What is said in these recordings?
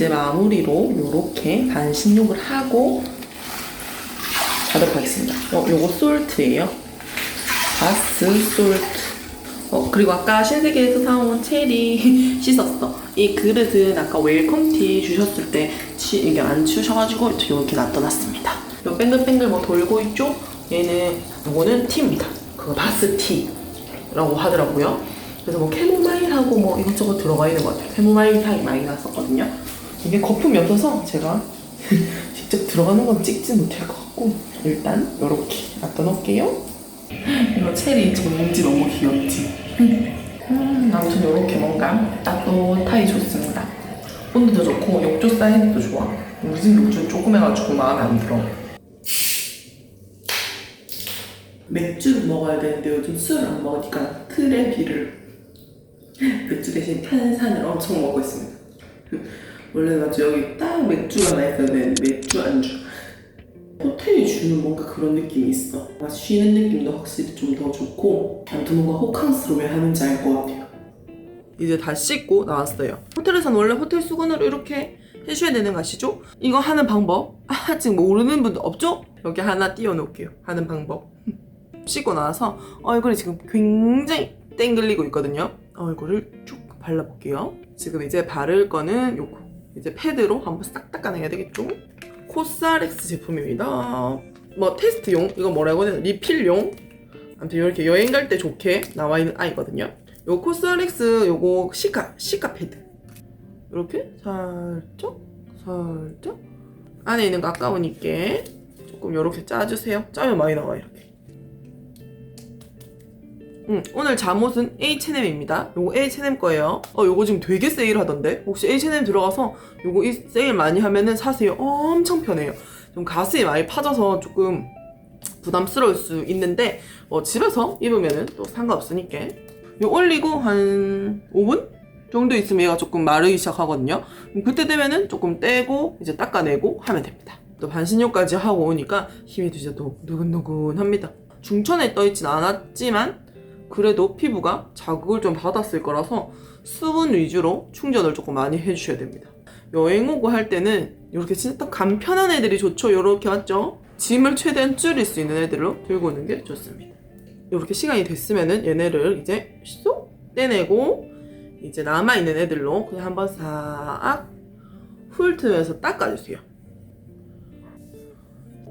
이제 마무리로 이렇게 반신욕을 하고 자도록 하겠습니다. 어, 요거 솔트예요. 바스 솔트. 어, 그리고 아까 신세계에서 사온 체리 씻었어. 이 그릇은 아까 웰컴티 주셨을 때 치, 이게 안 치우셔가지고 이렇게 놔둬놨습니다. 요 뱅글뱅글 뭐 돌고 있죠? 얘는, 요거는 티입니다. 그거 바스 티라고 하더라고요. 그래서 뭐 캐모마일하고 뭐 이것저것 들어가 있는 것 같아요. 캐모마일 향이 많이 났었거든요. 이게 거품이 없어서 제가 직접 들어가는 건 찍지 못할 것 같고 일단 이렇게 놔둬놓을게요. 이거 체리 저 몽지 너무 귀엽지? 음, 아무튼 이렇게 뭔가 따뜻하게 좋습니다. 온도도 좋고 욕조 사이즈도 좋아. 집 욕조 조그매가지고 마음에 안 들어. 맥주를 먹어야 되는데 요즘 술을 안 먹으니까 틀에 비를 맥주 대신 탄산을 엄청 먹고 있습니다. 원래 맞죠 여기 딱 맥주가 나 있어야 되는데 맥주 안주. 호텔이 주는 뭔가 그런 느낌이 있어. 쉬는 느낌도 확실히 좀 더 좋고 아무튼 뭔가 호캉스로 왜 하는지 알 것 같아요. 이제 다 씻고 나왔어요. 호텔에서는 원래 호텔 수건으로 이렇게 해줘야 되는 거 아시죠? 이거 하는 방법 아직 모르는 분들 없죠? 여기 하나 띄워놓을게요. 하는 방법. 씻고 나와서 얼굴이 지금 굉장히 땡글리고 있거든요. 얼굴을 쭉 발라볼게요. 지금 이제 바를 거는 요거. 이제 패드로 한번 싹 닦아내야 되겠죠? 코스알엑스 제품입니다. 뭐 테스트용, 이거 뭐라고 해야 되나? 리필용? 아무튼 이렇게 여행 갈 때 좋게 나와 있는 아이거든요. 요 코스알엑스 요거 시카, 시카 패드. 이렇게 살짝, 살짝. 안에 있는 거 아까우니까 조금 이렇게 짜주세요. 짜면 많이 나와 이렇게. 음, 오늘 잠옷은 H&M입니다. 요거 H&M 거예요. 어, 요거 지금 되게 세일하던데? 혹시 H&M 들어가서 요거 이 세일 많이 하면은 사세요. 엄청 편해요. 좀 가슴이 많이 파져서 조금 부담스러울 수 있는데 어, 집에서 입으면은 또 상관없으니까 요 올리고 한 5분 정도 있으면 얘가 조금 마르기 시작하거든요. 그때 되면은 조금 떼고 이제 닦아내고 하면 됩니다. 또 반신욕까지 하고 오니까 힘이 진짜 또 누근누근합니다. 중천에 떠있진 않았지만 그래도 피부가 자극을 좀 받았을 거라서 수분 위주로 충전을 조금 많이 해주셔야 됩니다. 여행 오고 할 때는 이렇게 진짜 딱 간편한 애들이 좋죠. 이렇게 맞죠? 짐을 최대한 줄일 수 있는 애들로 들고 오는 게 좋습니다. 이렇게 시간이 됐으면은 얘네를 이제 쏙 떼내고 이제 남아있는 애들로 그냥 한번 싹 훑으면서 닦아주세요.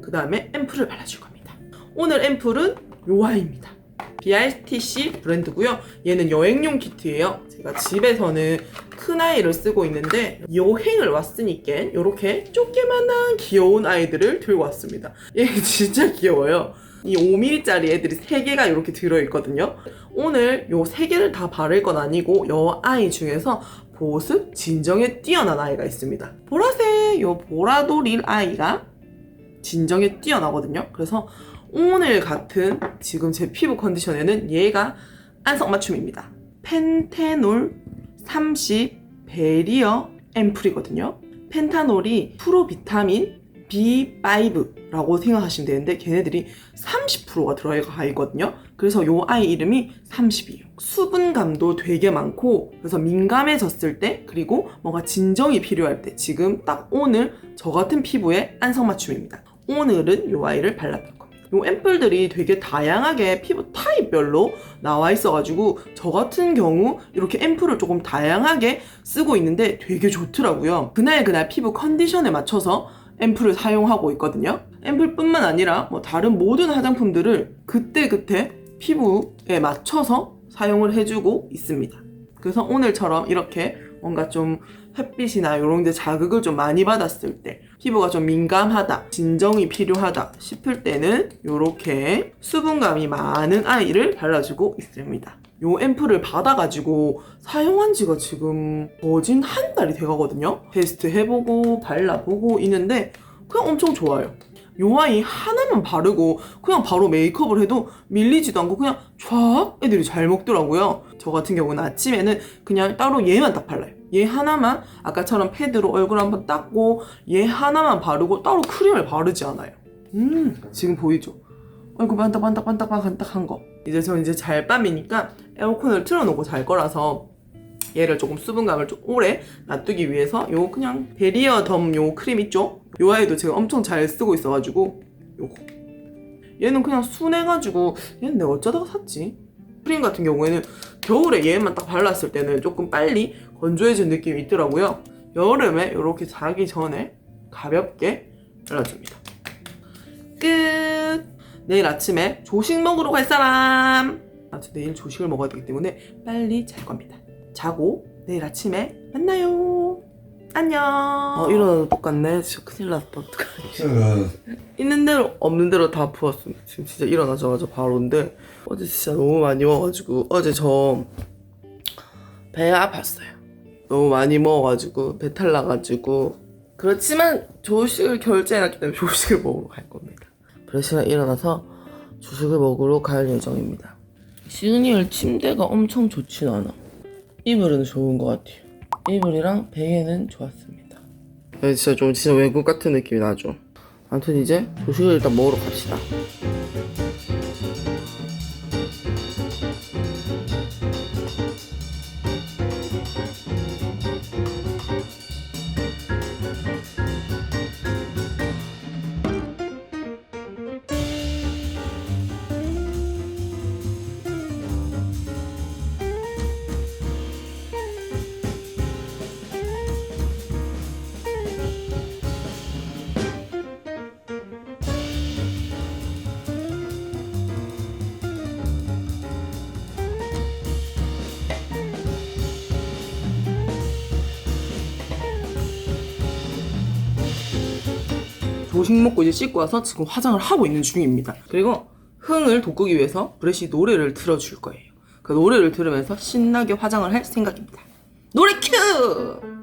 그 다음에 앰플을 발라줄 겁니다. 오늘 앰플은 요아입니다. BRTC 브랜드고요. 얘는 여행용 키트예요. 제가 집에서는 큰 아이를 쓰고 있는데 여행을 왔으니까 이렇게 조그만한 귀여운 아이들을 들고 왔습니다. 얘 진짜 귀여워요. 이 5mm짜리 애들이 3개가 이렇게 들어있거든요. 오늘 요 3개를 다 바를 건 아니고 여 아이 중에서 보습, 진정에 뛰어난 아이가 있습니다. 보라색 요 보라돌일 아이가 진정에 뛰어나거든요. 그래서 오늘 같은 지금 제 피부 컨디션에는 얘가 안성맞춤입니다. 펜테놀 30 베리어 앰플이거든요. 펜타놀이 프로비타민 B5라고 생각하시면 되는데 걔네들이 30%가 들어가 있거든요. 그래서 요 아이 이름이 30이에요. 수분감도 되게 많고 그래서 민감해졌을 때 그리고 뭔가 진정이 필요할 때 지금 딱 오늘 저 같은 피부에 안성맞춤입니다. 오늘은 요 아이를 겁니다. 요 앰플들이 되게 다양하게 피부 타입별로 나와 있어가지고 저 같은 경우 이렇게 앰플을 조금 다양하게 쓰고 있는데 되게 좋더라고요. 그날 그날 피부 컨디션에 맞춰서 앰플을 사용하고 있거든요. 앰플뿐만 아니라 뭐 다른 모든 화장품들을 그때그때 피부에 맞춰서 사용을 해주고 있습니다. 그래서 오늘처럼 이렇게 뭔가 좀 햇빛이나 이런 데 자극을 좀 많이 받았을 때 피부가 좀 민감하다, 진정이 필요하다 싶을 때는 이렇게 수분감이 많은 아이를 발라주고 있습니다. 요 앰플을 받아가지고 사용한 지가 지금 거진 한 달이 돼가거든요. 테스트 해보고 발라보고 있는데 그냥 엄청 좋아요. 요 아이 하나만 바르고 그냥 바로 메이크업을 해도 밀리지도 않고 그냥 쫙 애들이 잘 먹더라고요. 저 같은 경우는 아침에는 그냥 따로 얘만 딱 발라요. 얘 하나만 아까처럼 패드로 얼굴 한번 닦고 얘 하나만 바르고 따로 크림을 바르지 않아요. 음 지금 보이죠? 얼굴 반딱반딱반딱반딱한 거. 이제 저 이제 잘 밤이니까 에어컨을 틀어놓고 잘 거라서 얘를 조금 수분감을 좀 오래 놔두기 위해서 요 그냥 베리어 덤 요 크림 있죠? 요 아이도 제가 엄청 잘 쓰고 있어가지고 요거 얘는 그냥 순해가지고 얘는 내가 어쩌다가 샀지? 크림 같은 경우에는 겨울에 얘만 딱 발랐을 때는 조금 빨리 건조해진 느낌이 있더라고요. 여름에 이렇게 자기 전에 가볍게 발라줍니다. 끝! 내일 아침에 조식 먹으러 갈 사람! 아, 저 내일 조식을 먹어야 되기 때문에 빨리 잘 겁니다. 자고 내일 아침에 만나요. 안녕. 어, 일어나도 똑같네. 진짜 큰일 났다. 어떡하지. 있는 대로 없는 대로 다 부었습니다. 지금 진짜 일어나자마자 바로인데 어제 진짜 너무 많이 먹어가지고 어제 저 배 아팠어요. 너무 많이 먹어가지고 배탈 나가지고 그렇지만 조식을 결제해놨기 때문에 조식을 먹으러 갈 겁니다. 브레시가 일어나서 조식을 먹으러 갈 예정입니다. 시그니엘 침대가 엄청 좋진 않아. 이불은 좋은 것 같아요. 이불이랑 베개는 좋았습니다. 네, 진짜 좀 진짜 외국 같은 느낌이 나죠. 아무튼 이제 조식을 일단 먹으러 갑시다. 조식 먹고 이제 씻고 와서 지금 화장을 하고 있는 중입니다. 그리고 흥을 돋구기 위해서 브레시 노래를 틀어줄 거예요. 그 노래를 들으면서 신나게 화장을 할 생각입니다. 노래 큐!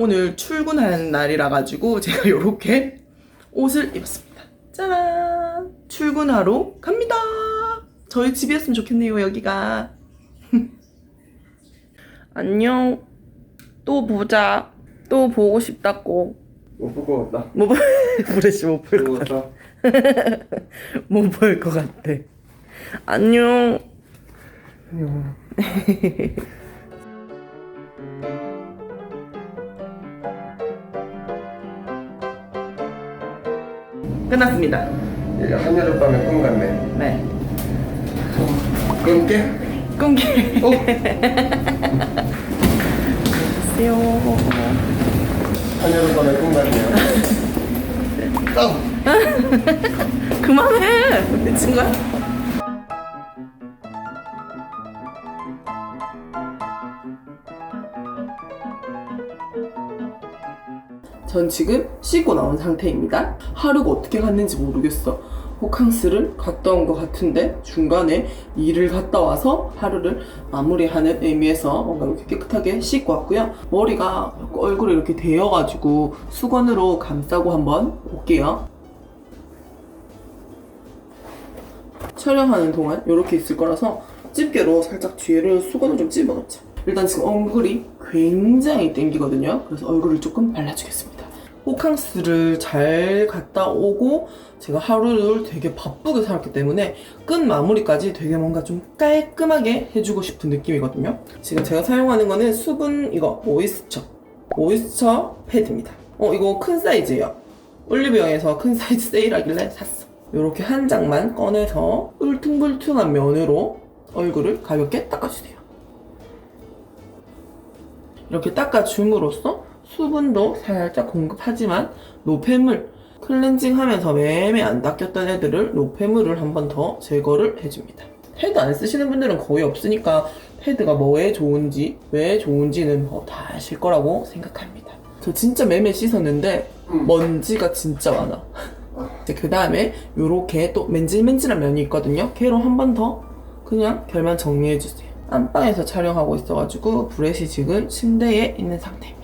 오늘 출근하는 날이라 가지고 제가 이렇게 옷을 입었습니다. 짜란! 출근하러 갑니다. 저희 집이었으면 좋겠네요, 여기가. 안녕. 또 보자. 또 보고 싶다고. 못볼 것 같다. 뭐 브레시 못볼 것 같아. 같다. 못 볼 것 같아. 안녕. 안녕. 끝났습니다. 이게 한여름밤의 꿈 같네. 네. 끊게? 끊기. 어? 안녕하세요. 한여름밤의 꿈 같네요. 땀! 그만해. 미친 거야? 전 지금 씻고 나온 상태입니다. 하루가 어떻게 갔는지 모르겠어. 호캉스를 갔다 온 것 같은데 중간에 일을 갔다 와서 하루를 마무리하는 의미에서 뭔가 이렇게 깨끗하게 씻고 왔고요. 머리가 얼굴에 이렇게 데여가지고 수건으로 감싸고 한번 올게요. 촬영하는 동안 이렇게 있을 거라서 집게로 살짝 뒤를 수건을 좀 집어넣자. 일단 지금 얼굴이 굉장히 땡기거든요. 그래서 얼굴을 조금 발라주겠습니다. 호캉스를 잘 갔다 오고 제가 하루를 되게 바쁘게 살았기 때문에 끝 마무리까지 되게 뭔가 좀 깔끔하게 해주고 싶은 느낌이거든요. 지금 제가 사용하는 거는 수분 이거 모이스처 모이스처 패드입니다. 어 이거 큰 사이즈예요. 올리브영에서 큰 사이즈 세일하길래 샀어. 이렇게 한 장만 꺼내서 울퉁불퉁한 면으로 얼굴을 가볍게 닦아주세요. 이렇게 닦아줌으로써 수분도 살짝 공급하지만 노폐물 클렌징 하면서 매매 안 닦였던 애들을 노폐물을 한 번 더 제거를 해줍니다. 패드 안 쓰시는 분들은 거의 없으니까 패드가 뭐에 좋은지 왜 좋은지는 뭐 다 아실 거라고 생각합니다. 저 진짜 매매 씻었는데 먼지가 진짜 많아. 그 다음에 요렇게 또 맨질맨질한 면이 있거든요. 걔로 한 번 더 그냥 결만 정리해주세요. 안방에서 촬영하고 있어가지고 브렛이 지금 침대에 있는 상태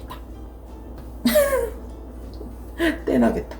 입니다. 떼나겠다.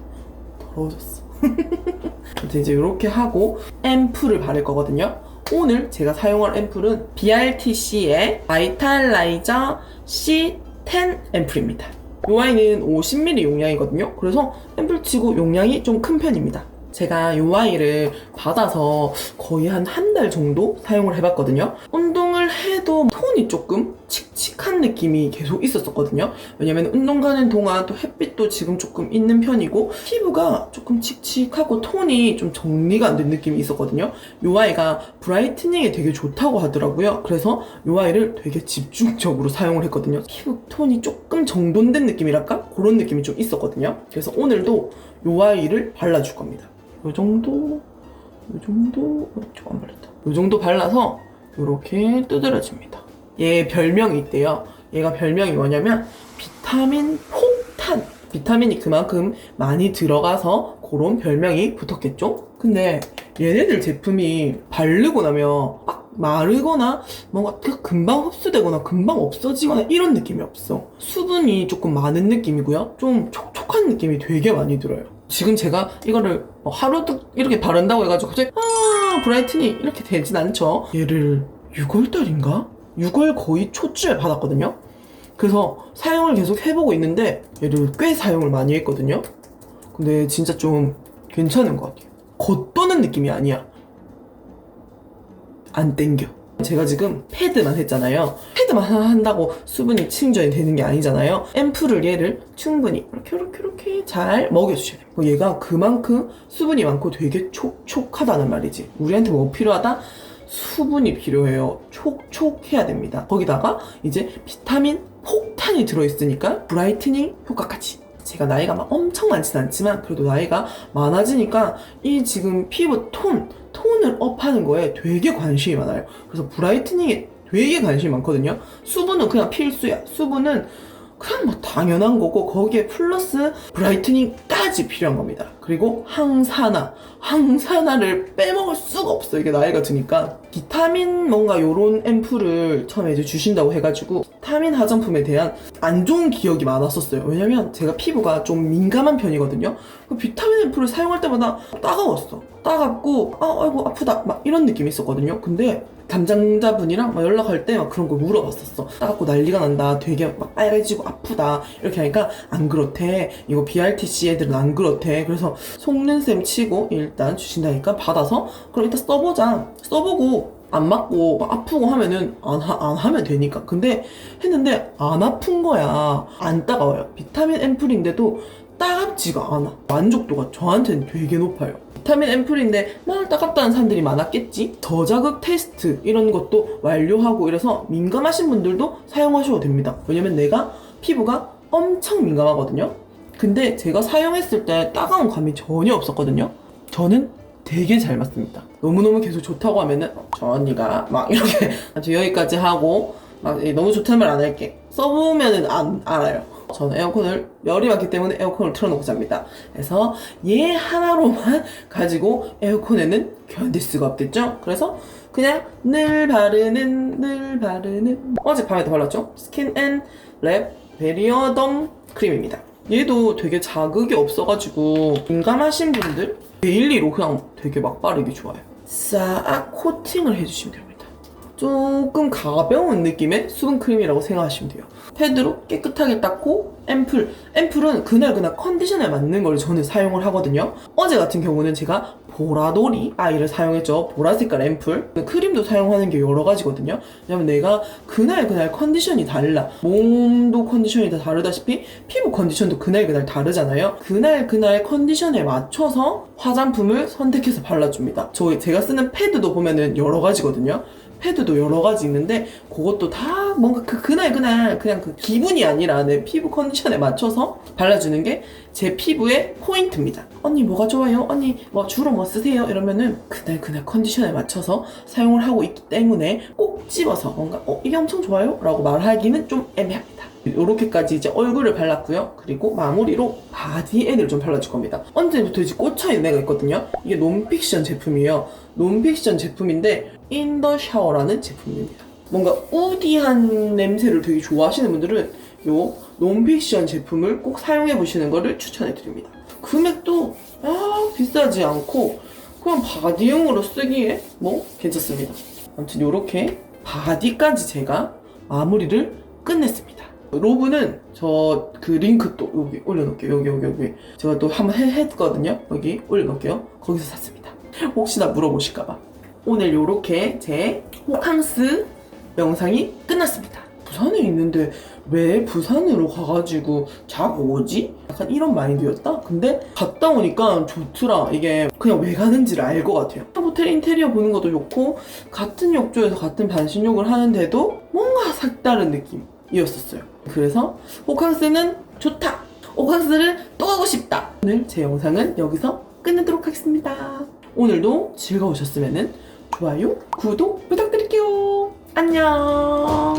더러워졌어. 아무튼 이제 이렇게 하고 앰플을 바를 거거든요. 오늘 제가 사용할 앰플은 BRTC의 바이탈라이저 C10 앰플입니다. 이 아이는 50ml 용량이거든요. 그래서 앰플 치고 용량이 좀 큰 편입니다. 제가 이 아이를 받아서 거의 한 한 달 정도 사용을 해봤거든요. 운동을 해도 톤이 조금 칙칙한 느낌이 계속 있었었거든요. 왜냐면 운동 가는 동안 또 햇빛도 지금 조금 있는 편이고 피부가 조금 칙칙하고 톤이 좀 정리가 안 된 느낌이 있었거든요. 이 아이가 브라이트닝에 되게 좋다고 하더라고요. 그래서 이 아이를 되게 집중적으로 사용을 했거든요. 피부 톤이 조금 정돈된 느낌이랄까? 그런 느낌이 좀 있었거든요. 그래서 오늘도 이 아이를 발라줄 겁니다. 요 정도, 요 정도, 어, 저안 발랐다. 요 정도 발라서 이렇게 두드려줍니다. 얘 별명이 있대요. 얘가 별명이 뭐냐면 비타민 폭탄. 비타민이 그만큼 많이 들어가서 그런 별명이 붙었겠죠? 근데 얘네들 제품이 바르고 나면 막 마르거나 뭔가 그 금방 흡수되거나 금방 없어지거나 이런 느낌이 없어. 수분이 조금 많은 느낌이고요. 좀 촉촉한 느낌이 되게 많이 들어요. 지금 제가 이거를 뭐 하루도 이렇게 바른다고 해가지고 갑자기 아 브라이트닝 이렇게 되진 않죠. 얘를 6월달인가? 6월 거의 초쯤에 받았거든요. 그래서 사용을 계속 해보고 있는데 얘를 꽤 사용을 많이 했거든요. 근데 진짜 좀 괜찮은 것 같아요. 겉도는 느낌이 아니야. 안 땡겨. 제가 지금 패드만 했잖아요. 패드만 한다고 수분이 충전이 되는 게 아니잖아요. 앰플을 얘를 충분히 이렇게 이렇게 이렇게 잘 먹여주셔야 돼요. 뭐 얘가 그만큼 수분이 많고 되게 촉촉하다는 말이지. 우리한테 뭐 필요하다? 수분이 필요해요. 촉촉해야 됩니다. 거기다가 이제 비타민 폭탄이 들어있으니까 브라이트닝 효과까지. 제가 나이가 막 엄청 많진 않지만 그래도 나이가 많아지니까 이 지금 피부 톤, 톤을 업하는 거에 되게 관심이 많아요. 그래서 브라이트닝에 되게 관심이 많거든요. 수분은 그냥 필수야. 수분은 그냥 뭐 당연한 거고 거기에 플러스 브라이트닝까지 필요한 겁니다. 그리고 항산화, 항산화를 빼먹을 수가 없어 이게 나이가 드니까 비타민 뭔가 요런 앰플을 처음에 이제 주신다고 해가지고 비타민 화장품에 대한 안 좋은 기억이 많았었어요. 왜냐면 제가 피부가 좀 민감한 편이거든요. 그 비타민 앰플을 사용할 때마다 따가웠어. 따갑고 아 아이고 아프다 막 이런 느낌이 있었거든요. 근데 담당자분이랑 막 연락할 때 막 그런 걸 물어봤었어. 따갑고 난리가 난다. 되게 막 빨개지고 아프다. 이렇게 하니까 안 그렇대. 이거 BRTC 애들은 안 그렇대. 그래서 속는 셈 치고 일단 주신다니까 받아서 그럼 일단 써보자. 써보고 안 맞고 막 아프고 하면은 안, 하, 안 하면 되니까. 근데 했는데 안 아픈 거야. 안 따가워요. 비타민 앰플인데도 따갑지가 않아. 만족도가 저한테는 되게 높아요. 비타민 앰플인데 막 따갑다는 사람들이 많았겠지? 저자극 테스트 이런 것도 완료하고 이래서 민감하신 분들도 사용하셔도 됩니다. 왜냐면 내가 피부가 엄청 민감하거든요. 근데 제가 사용했을 때 따가운 감이 전혀 없었거든요. 저는 되게 잘 맞습니다. 너무너무 계속 좋다고 하면은 어, 저 언니가 막 이렇게 아무튼 여기까지 하고 막 예, 너무 좋다는 말 안 할게. 써보면은 안 알아요. 저는 에어컨을 열이 많기 때문에 에어컨을 틀어놓고 잡니다. 그래서 얘 하나로만 가지고 에어컨에는 견딜 수가 없겠죠? 그래서 그냥 늘 바르는 늘 바르는 어젯밤에도 발랐죠? 스킨 앤 랩 베리어덤 크림입니다. 얘도 되게 자극이 없어가지고 민감하신 분들 데일리로 그냥 되게 막 바르기 좋아요. 싹 코팅을 해주시면 됩니다. 조금 가벼운 느낌의 수분 크림이라고 생각하시면 돼요. 패드로 깨끗하게 닦고 앰플 앰플은 그날 그날 컨디션에 맞는 걸 저는 사용을 하거든요. 어제 같은 경우는 제가 보라돌이 아이를 사용했죠. 보라 색깔 앰플. 크림도 사용하는 게 여러 가지거든요. 왜냐면 내가 그날 그날 컨디션이 달라. 몸도 컨디션이 다 다르다시피 피부 컨디션도 그날 그날 다르잖아요. 그날 그날 컨디션에 맞춰서 화장품을 선택해서 발라줍니다. 저 제가 쓰는 패드도 보면은 여러 가지거든요. 패드도 여러 가지 있는데 그것도 다 뭔가 그 그날 그날 그냥 그 기분이 아니라 내 피부 컨디션에 맞춰서 발라주는 게 제 피부의 포인트입니다. 언니 뭐가 좋아요? 언니 뭐 주로 뭐 쓰세요? 이러면은 그날 그날 컨디션에 맞춰서 사용을 하고 있기 때문에 꼭 집어서 뭔가 어 이게 엄청 좋아요? 라고 말하기는 좀 애매합니다. 이렇게까지 이제 얼굴을 발랐고요. 그리고 마무리로 바디앤을 좀 발라줄 겁니다. 언제부터 이제 꽂혀있는 애가 있거든요. 이게 논픽션 제품이에요. 논픽션 제품인데 인더 샤워라는 제품입니다. 뭔가 우디한 냄새를 되게 좋아하시는 분들은 요 논픽션 제품을 꼭 사용해 보시는 거를 추천해 드립니다. 금액도 아 비싸지 않고 그냥 바디용으로 쓰기에 뭐 괜찮습니다. 아무튼 요렇게 바디까지 제가 마무리를 끝냈습니다. 로브는 저 그 링크 또 여기 올려놓을게요. 여기 여기 여기 제가 또 한번 해, 했거든요. 여기 올려놓을게요. 거기서 샀습니다. 혹시나 물어보실까봐 오늘 요렇게 제 호캉스 영상이 끝났습니다. 부산에 있는데 왜 부산으로 가가지고 자고 오지? 약간 이런 마인드였다? 근데 갔다 오니까 좋더라. 이게 그냥 왜 가는지를 알 것 같아요. 호텔 인테리어 보는 것도 좋고 같은 욕조에서 같은 반신욕을 하는데도 뭔가 색다른 느낌이었었어요. 그래서 호캉스는 좋다. 호캉스를 또 가고 싶다. 오늘 제 영상은 여기서 끝내도록 하겠습니다. 오늘도 즐거우셨으면 좋아요, 구독 부탁드릴게요. 안녕.